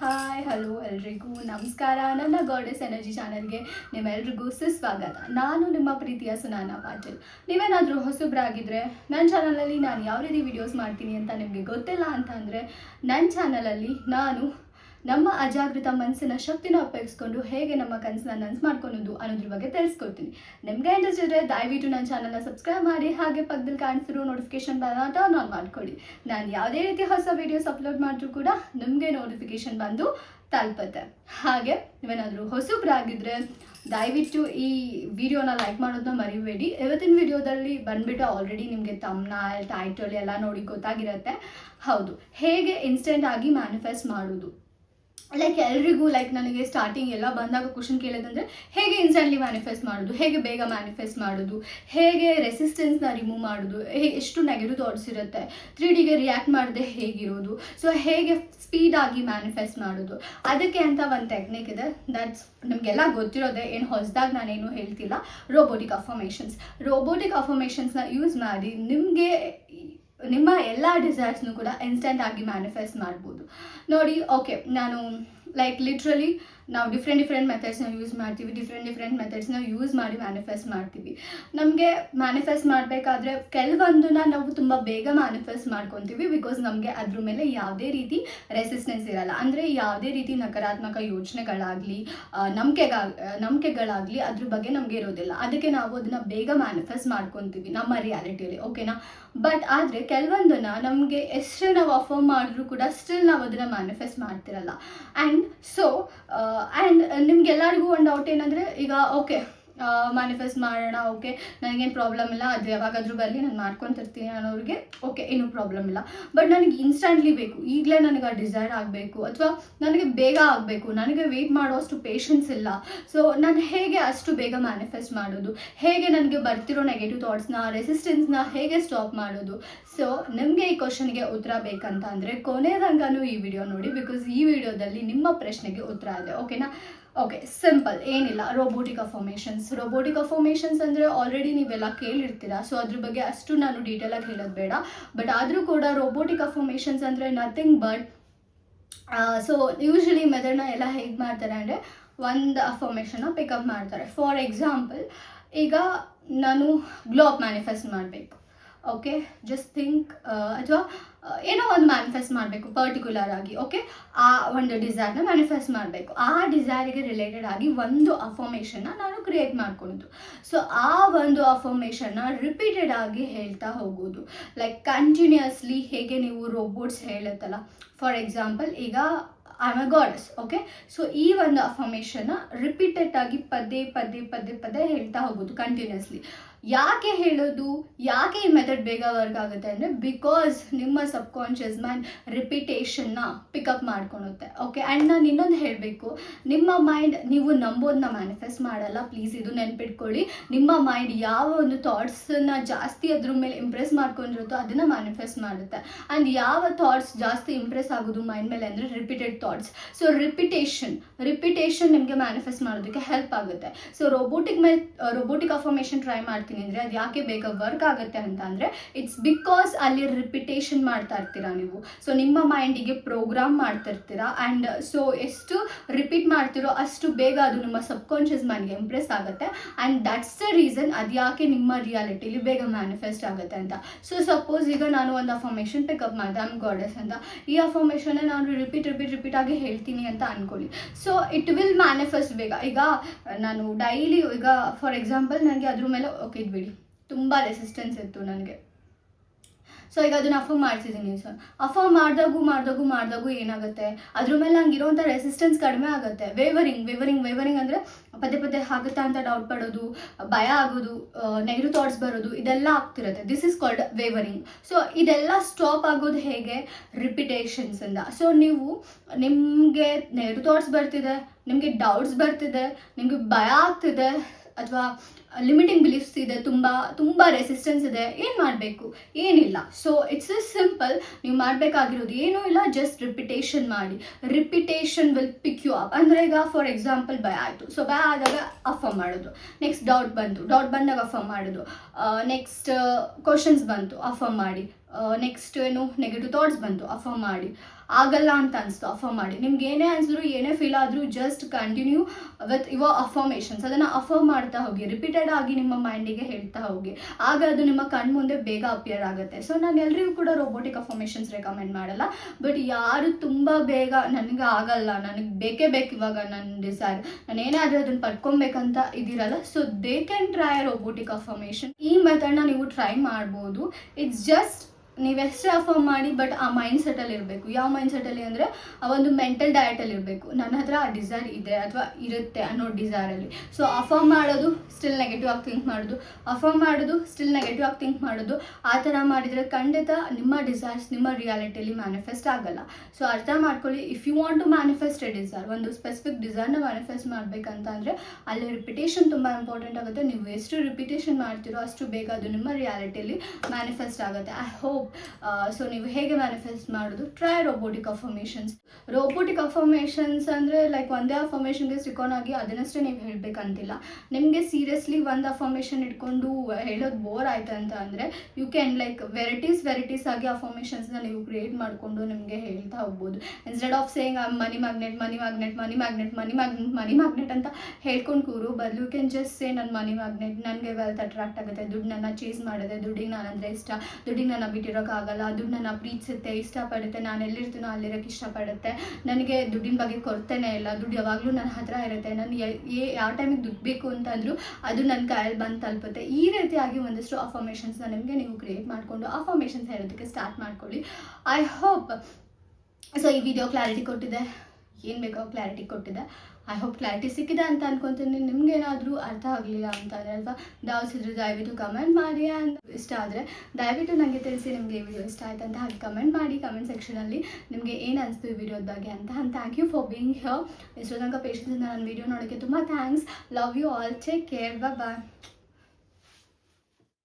Hello ಎಲ್ರಿಗೂ. ನಮಸ್ಕಾರ. ನನ್ನ ಗಾಡೆಸ್ ಎನರ್ಜಿ ಚಾನಲ್ಗೆ ನಿಮ್ಮೆಲ್ರಿಗೂ ಸುಸ್ವಾಗತ. ನಾನು ನಿಮ್ಮ ಪ್ರೀತಿಯ ಸುನಾನ ಪಾಟೀಲ್. ನೀವೇನಾದರೂ ಹೊಸಬ್ರಾಗಿದ್ದರೆ ನನ್ನ ಚಾನಲಲ್ಲಿ ನಾನು ಯಾವ ರೀತಿ ವಿಡಿಯೋಸ್ ಮಾಡ್ತೀನಿ ಅಂತ ನಿಮಗೆ ಗೊತ್ತಿಲ್ಲ ಅಂತ ಅಂದರೆ ನನ್ನ ಚಾನಲಲ್ಲಿ ನಾನು ನಮ್ಮ ಅಜಾಗೃತ ಮನಸ್ಸಿನ ಶಕ್ತಿನ ಉಪಯೋಗಿಸ್ಕೊಂಡು ಹೇಗೆ ನಮ್ಮ ಕನಸನ್ನ ನನ್ಸ್ ಮಾಡ್ಕೊಳೋದು ಅನ್ನೋದ್ರ ಬಗ್ಗೆ ತಿಳಿಸ್ಕೊಡ್ತೀನಿ. ನಿಮಗೆ ಇಂಟ್ರೆಸ್ಟ್ ಇದ್ದರೆ ದಯವಿಟ್ಟು ನನ್ನ ಚಾನಲ್ನ ಸಬ್ಸ್ಕ್ರೈಬ್ ಮಾಡಿ, ಹಾಗೆ ಪಕ್ಕದಲ್ಲಿ ಕಾಣಿಸಿರೋ ನೋಟಿಫಿಕೇಶನ್ ಬರೋಣ ಟರ್ನ್ ಆನ್ ಮಾಡ್ಕೊಳ್ಳಿ. ನಾನು ಯಾವುದೇ ರೀತಿ ಹೊಸ ವೀಡಿಯೋಸ್ ಅಪ್ಲೋಡ್ ಮಾಡಿದ್ರು ಕೂಡ ನಿಮಗೆ ನೋಟಿಫಿಕೇಶನ್ ಬಂದು ತಲುಪುತ್ತೆ. ಹಾಗೆ ನೀವೇನಾದರೂ ಹೊಸಬ್ರಾಗಿದ್ದರೆ ದಯವಿಟ್ಟು ಈ ವಿಡಿಯೋನ ಲೈಕ್ ಮಾಡೋದನ್ನ ಮರಿಬೇಡಿ. ಇವತ್ತಿನ ವಿಡಿಯೋದಲ್ಲಿ ಬಂದ್ಬಿಟ್ಟು ಆಲ್ರೆಡಿ ನಿಮಗೆ ತಮ್ಮ ಟೈಟಲ್ ಎಲ್ಲ ನೋಡಿ ಗೊತ್ತಾಗಿರುತ್ತೆ. ಹೌದು, ಹೇಗೆ ಇನ್ಸ್ಟೆಂಟ್ ಆಗಿ ಮ್ಯಾನಿಫೆಸ್ಟ್ ಮಾಡೋದು ಲೈಕ್ ಎಲ್ರಿಗೂ ಲೈಕ್ ನನಗೆ ಸ್ಟಾರ್ಟಿಂಗ್ ಎಲ್ಲ ಬಂದಾಗ ಕ್ವಶನ್ ಕೇಳೋದಂದ್ರೆ, ಹೇಗೆ ಇನ್ಸ್ಟೆಂಟ್ಲಿ ಮ್ಯಾನಿಫೆಸ್ಟ್ ಮಾಡೋದು? ಹೇಗೆ ಬೇಗ ಮ್ಯಾನಿಫೆಸ್ಟ್ ಮಾಡೋದು? ಹೇಗೆ ರೆಸಿಸ್ಟೆನ್ಸ್ನ ರಿಮೂವ್ ಮಾಡೋದು? ಎಷ್ಟು ನೆಗೆಟಿವ್ ಥಾಟ್ಸ್ ಇರುತ್ತೆ? ತ್ರೀ ಡಿಗೆ ರಿಯಾಕ್ಟ್ ಮಾಡದೆ ಹೇಗಿರೋದು? ಸೊ ಹೇಗೆ ಸ್ಪೀಡಾಗಿ ಮ್ಯಾನಿಫೆಸ್ಟ್ ಮಾಡೋದು? ಅದಕ್ಕೆ ಅಂತ ಒಂದು ಟೆಕ್ನಿಕ್ ಇದೆ. ದಟ್ಸ್ ನಮಗೆಲ್ಲ ಗೊತ್ತಿರೋದೆ, ಏನು ಹೊಸದಾಗಿ ನಾನೇನು ಹೇಳ್ತಿಲ್ಲ. ರೋಬೋಟಿಕ್ ಅಫರ್ಮೇಷನ್ಸ್ ರೋಬೋಟಿಕ್ ಅಫರ್ಮೇಷನ್ಸ್ನ ಯೂಸ್ ಮಾಡಿ ನಿಮಗೆ ನಿಮ್ಮ ಎಲ್ಲ ಡಿಸೈರ್ಸ್ನು ಕೂಡ ಇನ್ಸ್ಟೆಂಟ್ ಆಗಿ ಮ್ಯಾನಿಫೆಸ್ಟ್ ಮಾಡ್ಬೋದು. ನೋಡಿ ಓಕೆ ನಾನು ಲೈಕ್ ಲಿಟ್ರಲಿ ನಾವು ಡಿಫ್ರೆಂಟ್ ಡಿಫ್ರೆಂಟ್ ಮೆಥಡ್ಸ್ನ ಯೂಸ್ ಮಾಡ್ತೀವಿ ಡಿಫ್ರೆಂಟ್ ಡಿಫ್ರೆಂಟ್ ಮೆಥಡ್ಸ್ನ ಯೂಸ್ ಮಾಡಿ ಮ್ಯಾನಿಫೆಸ್ಟ್ ಮಾಡ್ತೀವಿ. ನಮಗೆ ಮ್ಯಾನಿಫೆಸ್ಟ್ ಮಾಡಬೇಕಾದ್ರೆ ಕೆಲವೊಂದನ್ನ ನಾವು ತುಂಬ ಬೇಗ ಮ್ಯಾನಿಫೆಸ್ಟ್ ಮಾಡ್ಕೊತೀವಿ ಬಿಕಾಸ್ ನಮಗೆ ಅದ್ರ ಮೇಲೆ ಯಾವುದೇ ರೀತಿ ರೆಸಿಸ್ಟೆನ್ಸ್ ಇರಲ್ಲ. ಅಂದರೆ ಯಾವುದೇ ರೀತಿ ನಕಾರಾತ್ಮಕ ಯೋಚನೆಗಳಾಗಲಿ ನಂಬಿಕೆಗ ನಂಬಿಕೆಗಳಾಗಲಿ ಅದ್ರ ಬಗ್ಗೆ ನಮಗೆ ಇರೋದಿಲ್ಲ. ಅದಕ್ಕೆ ನಾವು ಅದನ್ನು ಬೇಗ ಮ್ಯಾನಿಫೆಸ್ಟ್ ಮಾಡ್ಕೊತೀವಿ ನಮ್ಮ ರಿಯಾಲಿಟಿಯಲ್ಲಿ ಓಕೆನಾ ಬಟ್ ಆದರೆ ಕೆಲವೊಂದನ್ನು ನಮಗೆ ಎಷ್ಟೇ ನಾವು ಅಫರ್ಮ್ ಮಾಡಿದ್ರು ಕೂಡ ಸ್ಟಿಲ್ ನಾವು ಅದನ್ನು ಮ್ಯಾನಿಫೆಸ್ಟ್ ಮಾಡ್ತಿರಲ್ಲ. ಆ್ಯಂಡ್ ಸೊ ಆ್ಯಂಡ್ ನಿಮ್ಗೆಲ್ಲರಿಗೂ ಒಂದು ಡೌಟ್ ಏನಂದರೆ ಈಗ ಓಕೆ ಮ್ಯಾನಿಫೆಸ್ಟ್ ಮಾಡೋಣ ಓಕೆ ನನಗೇನು ಪ್ರಾಬ್ಲಮ್ ಇಲ್ಲ, ಅದು ಯಾವಾಗಾದರೂ ಬರಲಿ, ನಾನು ಮಾಡ್ಕೊತಿರ್ತೀನಿ ಅನ್ನೋರಿಗೆ ಓಕೆ ಏನೂ ಪ್ರಾಬ್ಲಮ್ ಇಲ್ಲ. ಬಟ್ ನನಗೆ ಇನ್ಸ್ಟಂಟ್ಲಿ ಬೇಕು. ಈಗಲೇ ನನಗೆ ಆ ಡಿಸೈರ್ ಆಗಬೇಕು, ಅಥವಾ ನನಗೆ ಬೇಗ ಆಗಬೇಕು. ನನಗೆ ವೆಯ್ಟ್ ಮಾಡೋಷ್ಟು ಪೇಷನ್ಸ್ ಇಲ್ಲ. ಸೊ ನಾನು ಹೇಗೆ ಅಷ್ಟು ಬೇಗ ಮ್ಯಾನಿಫೆಸ್ಟ್ ಮಾಡೋದು? ಹೇಗೆ ನನಗೆ ಬರ್ತಿರೋ ನೆಗೆಟಿವ್ ಥಾಟ್ಸ್ನ ರೆಸಿಸ್ಟೆನ್ಸ್ನ ಹೇಗೆ ಸ್ಟಾಪ್ ಮಾಡೋದು? ಸೊ ನಿಮಗೆ ಈ ಕ್ವಶನ್ಗೆ ಉತ್ತರ ಬೇಕಂತ ಅಂದರೆ ಕೊನೆ ಈ ವಿಡಿಯೋ ನೋಡಿ ಬಿಕಾಸ್ ಈ ವಿಡಿಯೋದಲ್ಲಿ ನಿಮ್ಮ ಪ್ರಶ್ನೆಗೆ ಉತ್ತರ ಇದೆ ಓಕೆನಾ ಓಕೆ ಸಿಂಪಲ್ ಏನಿಲ್ಲ. ರೋಬೋಟಿಕ್ ಅಫಾರ್ಮೇಷನ್ಸ್ ರೋಬೋಟಿಕ್ ಅಫಾರ್ಮೇಷನ್ಸ್ ಅಂದರೆ ಆಲ್ರೆಡಿ ನೀವೆಲ್ಲ ಕೇಳಿರ್ತೀರಾ? ಸೊ ಅದ್ರ ಬಗ್ಗೆ ಅಷ್ಟು ನಾನು ಡೀಟೇಲಾಗಿ ಹೇಳೋದು ಬೇಡ. ಬಟ್ ಆದರೂ ಕೂಡ ರೋಬೋಟಿಕ್ ಅಫಾರ್ಮೇಷನ್ಸ್ ಅಂದರೆ ನಥಿಂಗ್ ಬಟ್ ಸೊ ಯೂಶ್ವಲಿ ಮೆದಡ್ನ ಎಲ್ಲ ಹೇಗೆ ಮಾಡ್ತಾರೆ ಅಂದರೆ ಒಂದು ಅಫಾರ್ಮೇಷನ್ನ ಪಿಕಪ್ ಮಾಡ್ತಾರೆ. ಫಾರ್ ಎಕ್ಸಾಂಪಲ್ ಈಗ ನಾನು ಗ್ಲೋಬ್ ಮ್ಯಾನಿಫೆಸ್ಟ್ ಮಾಡಬೇಕು. ಓಕೆ ಜಸ್ಟ್ ಥಿಂಕ್ ಅಥವಾ ಏನೋ ಒಂದು ಮ್ಯಾನಿಫೆಸ್ಟ್ ಮಾಡಬೇಕು ಪರ್ಟಿಕ್ಯುಲರ್ ಆಗಿ ಓಕೆ ಆ ಒಂದು ಡಿಸೈರ್ನ ಮ್ಯಾನಿಫೆಸ್ಟ್ ಮಾಡಬೇಕು. ಆ ಡಿಸೈರಿಗೆ ರಿಲೇಟೆಡ್ ಆಗಿ ಒಂದು ಅಫರ್ಮೇಷನ್ನ ನಾನು ಕ್ರಿಯೇಟ್ ಮಾಡ್ಕೊಳೋದು ಸೊ ಆ ಒಂದು ಅಫರ್ಮೇಷನ್ನ ರಿಪೀಟೆಡ್ ಆಗಿ ಹೇಳ್ತಾ ಹೋಗೋದು ಲೈಕ್ ಕಂಟಿನ್ಯೂಸ್ಲಿ ಹೇಗೆ ನೀವು ರೋಬೋಟ್ಸ್ ಹೇಳುತ್ತಲ್ಲ? ಫಾರ್ ಎಕ್ಸಾಂಪಲ್ ಈಗ I a goddess okay so ಈ ಒಂದು ಅಫರ್ಮೇಷನ್ನ ರಿಪೀಟೆಡ್ ಆಗಿ ಪದೇ ಪದೇ ಪದೇ ಪದೇ ಹೇಳ್ತಾ ಹೋಗೋದು ಕಂಟಿನ್ಯೂಸ್ಲಿ ಯಾಕೆ ಹೇಳೋದು? ಯಾಕೆ ಈ ಮೆಥಡ್ ಬೇಗ ವರ್ಕ್ ಆಗುತ್ತೆ ಅಂದರೆ ಬಿಕಾಸ್ ನಿಮ್ಮ ಸಬ್ಕಾನ್ಷಿಯಸ್ ಮೈಂಡ್ ರಿಪಿಟೇಷನ್ನ ಪಿಕಪ್ ಮಾಡ್ಕೊಳುತ್ತೆ. ಓಕೆ ಆ್ಯಂಡ್ ನಾನು ಇನ್ನೊಂದು ಹೇಳಬೇಕು. ನಿಮ್ಮ ಮೈಂಡ್ ನೀವು ನಂಬೋದನ್ನ ಮ್ಯಾನಿಫೆಸ್ಟ್ ಮಾಡಲ್ಲ. ಪ್ಲೀಸ್ ಇದು ನೆನ್ಪಿಟ್ಕೊಳ್ಳಿ. ನಿಮ್ಮ ಮೈಂಡ್ ಯಾವ ಒಂದು ಥಾಟ್ಸನ್ನ ಜಾಸ್ತಿ ಅದ್ರ ಮೇಲೆ ಇಂಪ್ರೆಸ್ ಮಾಡ್ಕೊಂಡಿರುತ್ತೋ ಅದನ್ನು ಮ್ಯಾನಿಫೆಸ್ಟ್ ಮಾಡುತ್ತೆ. ಆ್ಯಂಡ್ ಯಾವ ಥಾಟ್ಸ್ ಜಾಸ್ತಿ ಇಂಪ್ರೆಸ್ ಆಗೋದು ಮೈಂಡ್ ಮೇಲೆ ಅಂದರೆ repeated thoughts so repetition repetition ನಿಮಗೆ ಮ್ಯಾನಿಫೆಸ್ಟ್ ಮಾಡೋದಕ್ಕೆ ಹೆಲ್ಪ್ ಆಗುತ್ತೆ. ಸೊ ರೋಬೋಟಿಕ್ ಮೆ ರೋಬೋಟಿಕ್ ಅಫರ್ಮೇಷನ್ ಟ್ರೈ ಮಾಡ್ತೀನಿ. ಅಂದರೆ ಅದು ಯಾಕೆ ಬೇಗ ವರ್ಕ್ ಆಗುತ್ತೆ ಅಂತ ಅಂದರೆ ಇಟ್ಸ್ ಬಿಕಾಸ್ ಅಲ್ಲಿ ರಿಪಿಟೇಷನ್ ಮಾಡ್ತಾ ಇರ್ತೀರಾ ನೀವು. ಸೊ ನಿಮ್ಮ ಮೈಂಡಿಗೆ ಪ್ರೋಗ್ರಾಮ್ ಮಾಡ್ತಿರ್ತೀರಾ ಆ್ಯಂಡ್ ಸೊ ಎಷ್ಟು ರಿಪೀಟ್ ಮಾಡ್ತಿರೋ ಅಷ್ಟು ಬೇಗ ಅದು ನಿಮ್ಮ ಸಬ್ಕಾನ್ಷಿಯಸ್ ಮೈಂಡ್ಗೆ ಇಂಪ್ರೆಸ್ ಆಗುತ್ತೆ ಆ್ಯಂಡ್ ದಟ್ಸ್ ದ ರೀಸನ್ ಅದು ಯಾಕೆ ನಿಮ್ಮ ರಿಯಾಲಿಟಿಲಿ ಬೇಗ ಮ್ಯಾನಿಫೆಸ್ಟ್ ಆಗುತ್ತೆ ಅಂತ. ಸೊ ಸಪೋಸ್ ಈಗ ನಾನು ಒಂದು ಅಫರ್ಮೇಷನ್ ಪಿಕಪ್ ಮಾಡಿದೆ ಆಮ್ ಗಾಡೆಸ್ ಅಂತ. ಈ ಅಫರ್ಮೇಷನ್ನ ನಾನು ರಿಪೀಟ್ ರಿಪೀಟ್ ರಿಪೀಟ್ ಆಗಿ ಹೇಳ್ತೀನಿ ಅಂತ ಅನ್ಕೊಳ್ಳಿ. ಸೊ ಇಟ್ ವಿಲ್ ಮ್ಯಾನಿಫೆಸ್ಟ್ ಬೇಗ. ಈಗ ನಾನು ಡೈಲಿ ಈಗ ಫಾರ್ ಎಕ್ಸಾಂಪಲ್ ನನಗೆ ಅದ್ರ ಮೇಲೆ ಓಕೆ ಬಿಡಿ. ತುಂಬ ರೆಸಿಸ್ಟೆನ್ಸ್ ಇತ್ತು ನನಗೆ. ಸೊ ಈಗ ಅದನ್ನ ಅಫರ್ಮ್ ಮಾಡ್ತಿದ್ದೀನಿ ಸರ್ ಅಫರ್ಮ್ ಮಾಡಿದಾಗೂ ಮಾಡಿದಾಗೂ ಮಾಡಿದಾಗೂ ಏನಾಗುತ್ತೆ? ಅದ್ರ ಮೇಲೆ ನಂಗೆ ಇರೋವಂಥ ರೆಸಿಸ್ಟೆನ್ಸ್ ಕಡಿಮೆ ಆಗುತ್ತೆ. ವೇವರಿಂಗ್ ವೇವರಿಂಗ್ ವೇವರಿಂಗ್ ಅಂದರೆ ಪದೇ ಪದೇ ಆಗುತ್ತಾ ಅಂತ ಡೌಟ್ ಪಡೋದು, ಭಯ ಆಗೋದು ನೆಗೆಟಿವ್ ಥಾಟ್ಸ್ ಬರೋದು, ಇದೆಲ್ಲ ಆಗ್ತಿರುತ್ತೆ. This is called wavering so ಇದೆಲ್ಲ ಸ್ಟಾಪ್ ಆಗೋದು ಹೇಗೆ? ರಿಪಿಟೇಷನ್ಸಿಂದ ಸೊ ನೀವು ನಿಮಗೆ ನೆಗೆಟಿವ್ ಥಾಟ್ಸ್ ಬರ್ತಿದೆ, ನಿಮಗೆ ಡೌಟ್ಸ್ ಬರ್ತಿದೆ, ನಿಮಗೆ ಭಯ ಆಗ್ತಿದೆ, ಅಥವಾ ಲಿಮಿಟಿಂಗ್ ಬಿಲೀಫ್ಸ್ ಇದೆ, ತುಂಬ ತುಂಬ ರೆಸಿಸ್ಟೆನ್ಸ್ ಇದೆ, ಏನು ಮಾಡಬೇಕು? ಏನಿಲ್ಲ. ಸೊ ಇಟ್ಸ್ ಎ ಸಿಂಪಲ್ ನೀವು ಮಾಡಬೇಕಾಗಿರೋದು ಏನೂ ಇಲ್ಲ ಜಸ್ಟ್ ರಿಪಿಟೇಷನ್ ಮಾಡಿ. Repetition will pick you up ಅಂದರೆ ಈಗ ಫಾರ್ ಎಕ್ಸಾಂಪಲ್ ಭಯ ಆಯಿತು. ಸೊ ಭಯ ಆದಾಗ ಅಫರ್ಮ್ ಮಾಡೋದು. ನೆಕ್ಸ್ಟ್ ಡೌಟ್ ಬಂತು. ಡೌಟ್ ಬಂದಾಗ ಅಫರ್ಮ್ ಮಾಡೋದು. ನೆಕ್ಸ್ಟ್ ಕ್ವಶನ್ಸ್ ಬಂತು. ಅಫರ್ಮ್ ಮಾಡಿ. ನೆಕ್ಸ್ಟ್ ಏನು? ನೆಗೆಟಿವ್ ಥಾಟ್ಸ್ ಬಂತು. ಅಫರ್ಮ್ ಮಾಡಿ. ಆಗಲ್ಲ ಅಂತ ಅನಿಸ್ತು ಅಫರ್ಮ್ ಮಾಡಿ. ನಿಮ್ಗೆ ಏನೇ ಅನಿಸಿದ್ರು, ಏನೇ ಫೀಲ್ ಆದರೂ just continue with your affirmations ಅದನ್ನು ಅಫರ್ಮ್ ಮಾಡ್ತಾ ಹೋಗಿ ರಿಪೀಟೆಡ್ ಆಗಿ ನಿಮ್ಮ ಮೈಂಡಿಗೆ ಹೇಳ್ತಾ ಹೋಗಿ. ಆಗ ಅದು ನಿಮ್ಮ ಕಣ್ಮುಂದೆ ಬೇಗ ಅಪಿಯರ್ ಆಗುತ್ತೆ. ಸೊ ನಾನು ಎಲ್ರಿಗೂ ಕೂಡ ರೋಬೋಟಿಕ್ ಅಫರ್ಮೇಷನ್ಸ್ ರೆಕಮೆಂಡ್ ಮಾಡಲ್ಲ ಬಟ್ ಯಾರು ತುಂಬ ಬೇಗ ನನಗೆ ಆಗಲ್ಲ, ನನಗೆ ಬೇಕೇ ಬೇಕು ಇವಾಗ ನನ್ನ ಡಿಸೈರ್ ನಾನು ಏನಾದರೂ ಅದನ್ನು ಪಡ್ಕೊಬೇಕಂತ ಇದಿರಲ್ಲ so they can try robotic affirmation ಈ ಮೆಥಡ್ನ ನೀವು ಟ್ರೈ ಮಾಡ್ಬೋದು. ಇಟ್ಸ್ ಜಸ್ಟ್ ನೀವೆಷ್ಟೇ ಅಫರ್ಮ್ ಮಾಡಿ ಬಟ್ ಆ ಮೈಂಡ್ ಸೆಟಲ್ಲಿ ಇರಬೇಕು. ಯಾವ ಮೈಂಡ್ ಸೆಟಲ್ಲಿ ಅಂದರೆ, ಆ ಒಂದು ಮೆಂಟಲ್ ಡಯಟಲ್ಲಿ ಇರಬೇಕು. ನನ್ನ ಹತ್ರ ಆ ಡಿಸೈರ್ ಇದೆ ಅಥವಾ ಇರುತ್ತೆ ಅನ್ನೋ ಡಿಸೈರಲ್ಲಿ ಸೊ ಅಫರ್ಮ್ ಮಾಡೋದು ಸ್ಟಿಲ್ ನೆಗೆಟಿವ್ ಆಗಿ ಥಿಂಕ್ ಮಾಡೋದು. ಅಫರ್ಮ್ ಮಾಡೋದು ಸ್ಟಿಲ್ ನೆಗೆಟಿವ್ ಆಗಿ ಥಿಂಕ್ ಮಾಡೋದು. ಆ ಥರ ಮಾಡಿದರೆ ಖಂಡಿತ ನಿಮ್ಮ ಡಿಸೈರ್ಸ್ ನಿಮ್ಮ ರಿಯಾಲಿಟಿಯಲ್ಲಿ ಮ್ಯಾನಿಫೆಸ್ಟ್ ಆಗಲ್ಲ. ಸೊ ಅರ್ಥ ಮಾಡ್ಕೊಳ್ಳಿ if you want to manifest a desire ಒಂದು ಸ್ಪೆಸಿಫಿಕ್ ಡಿಸೈರ್ನ ಮ್ಯಾನಿಫೆಸ್ಟ್ ಮಾಡಬೇಕಂತ ಅಂದರೆ, ಅಲ್ಲಿ ರಿಪಿಟೇಷನ್ ತುಂಬ ಇಂಪಾರ್ಟೆಂಟ್ ಆಗುತ್ತೆ. ನೀವು ಎಷ್ಟು ರಿಪಿಟೇಷನ್ ಮಾಡ್ತೀರೋ ಅಷ್ಟು ಬೇಗ ಅದು ನಿಮ್ಮ ರಿಯಾಲಿಟಿಯಲ್ಲಿ ಮ್ಯಾನಿಫೆಸ್ಟ್ ಆಗುತ್ತೆ. ಐ ಹೋಪ್ ಸೊ ನೀವು ಹೇಗೆ ಮ್ಯಾನಿಫೆಸ್ಟ್ ಮಾಡೋದು? Try robotic affirmations robotic affirmations ಅಂದರೆ ಲೈಕ್ ಒಂದೇ ಅಫರ್ಮೇಷನ್ಗೆ ಸ್ಟಿಕಾನ್ ಆಗಿ ಅದನ್ನಷ್ಟೇ ನೀವು ಹೇಳಬೇಕಂತಿಲ್ಲ. ನಿಮಗೆ ಸೀರಿಯಸ್ಲಿ ಒಂದು ಅಫರ್ಮೇಷನ್ ಇಟ್ಕೊಂಡು ಹೇಳೋದು ಬೋರ್ ಆಯ್ತು ಅಂತ ಅಂದರೆ you can like varieties varieties ಆಗಿ ಅಫರ್ಮೇಷನ್ಸ್ನ ನೀವು ಕ್ರಿಯೇಟ್ ಮಾಡಿಕೊಂಡು ನಿಮಗೆ ಹೇಳ್ತಾ ಹೋಗ್ಬೋದು. Instead of saying money magnet money magnet money magnet money magnet money magnet ಅಂತ ಹೇಳ್ಕೊಂಡು ಕೂರು. ಬದಲು ಯು ಕ್ಯಾನ್ ಜಸ್ಟ್ ಸೇ ನನ್ನ ಮನಿ ಮ್ಯಾಗ್ನೆಟ್ ನನಗೆ ವೆಲ್ತ್ ಅಟ್ರಾಕ್ಟ್ ಆಗುತ್ತೆ. ದುಡ್ಡು ನನ್ನ ಚೇಸ್ ಮಾಡಿದೆ. ದುಡ್ಡಿಗೆ ನಾನು ಅಂದರೆ ಇಷ್ಟ. ದುಡ್ಡಿಗೆ ನನ್ನ ಬಿಟ್ಟಿರೋಕ್ಕಾಗಲ್ಲ ಅದು ನನ್ನ ಪ್ರೀತಿಸುತ್ತೆ ಇಷ್ಟಪಡುತ್ತೆ, ನಾನು ಎಲ್ಲಿರ್ತೀನೋ ಅಲ್ಲಿರೋಕ್ಕೆ ಇಷ್ಟಪಡುತ್ತೆ. ನನಗೆ ದುಡ್ಡಿನ ಬಗ್ಗೆ ಕೊರತೆನೇ ಇಲ್ಲ, ದುಡ್ಡು ಯಾವಾಗಲೂ ನನ್ನ ಹತ್ರ ಇರುತ್ತೆ. ನಾನು ಯಾವ ಟೈಮಿಗೆ ದುಡ್ಡು ಬೇಕು ಅಂತಂದರೂ ಅದು ನನ್ನ ಕೈಯಲ್ಲಿ ಬಂದು ತಲುಪುತ್ತೆ. ಈ ರೀತಿಯಾಗಿ ಒಂದಷ್ಟು ಅಫಾರ್ಮೇಷನ್ಸ್ನ ನಿಮಗೆ ನೀವು ಕ್ರಿಯೇಟ್ ಮಾಡಿಕೊಂಡು ಅಫರ್ಮೇಷನ್ಸ್ ಹೇಳೋದಕ್ಕೆ ಸ್ಟಾರ್ಟ್ ಮಾಡ್ಕೊಳ್ಳಿ. ಐ ಹೋಪ್ ಸೊ ಈ ವಿಡಿಯೋ ಕ್ಲಾರಿಟಿ ಕೊಟ್ಟಿದೆ. ಏನು ಬೇಕೋ ಕ್ಲಾರಿಟಿ ಕೊಟ್ಟಿದೆ. ಐ ಹೋಪ್ ಕ್ಲಾರಿಟಿ ಸಿಕ್ಕಿದೆ ಅಂತ ಅನ್ಕೊತೀನಿ. ನಿಮ್ಗೇನಾದರೂ ಅರ್ಥ ಆಗಲಿಲ್ಲ ಅಂತಂದರೆ ಅಥವಾ ಡೌಟ್ಸ್ ಇದ್ರೆ ದಯವಿಟ್ಟು ಕಮೆಂಟ್ ಮಾಡಿ ಅಂತ ಇಷ್ಟ ಆದರೆ ದಯವಿಟ್ಟು ನನಗೆ ತಿಳಿಸಿ ನಿಮಗೆ ಈ ವಿಡಿಯೋ ಇಷ್ಟ ಆಯ್ತು ಅಂತ ಹಾಗೆ ಕಮೆಂಟ್ ಮಾಡಿ ಕಮೆಂಟ್ ಸೆಕ್ಷನಲ್ಲಿ ನಿಮಗೆ ಏನು ಅನಿಸ್ತು ಈ ವಿಡಿಯೋದ ಬಗ್ಗೆ ಅಂತ. And thank you for being here ಇಷ್ಟೋ ತನಕ ಪೇಷನ್ಸಿಂದ ನನ್ನ ವಿಡಿಯೋ ನೋಡೋಕ್ಕೆ ತುಂಬ thanks love you all take care bye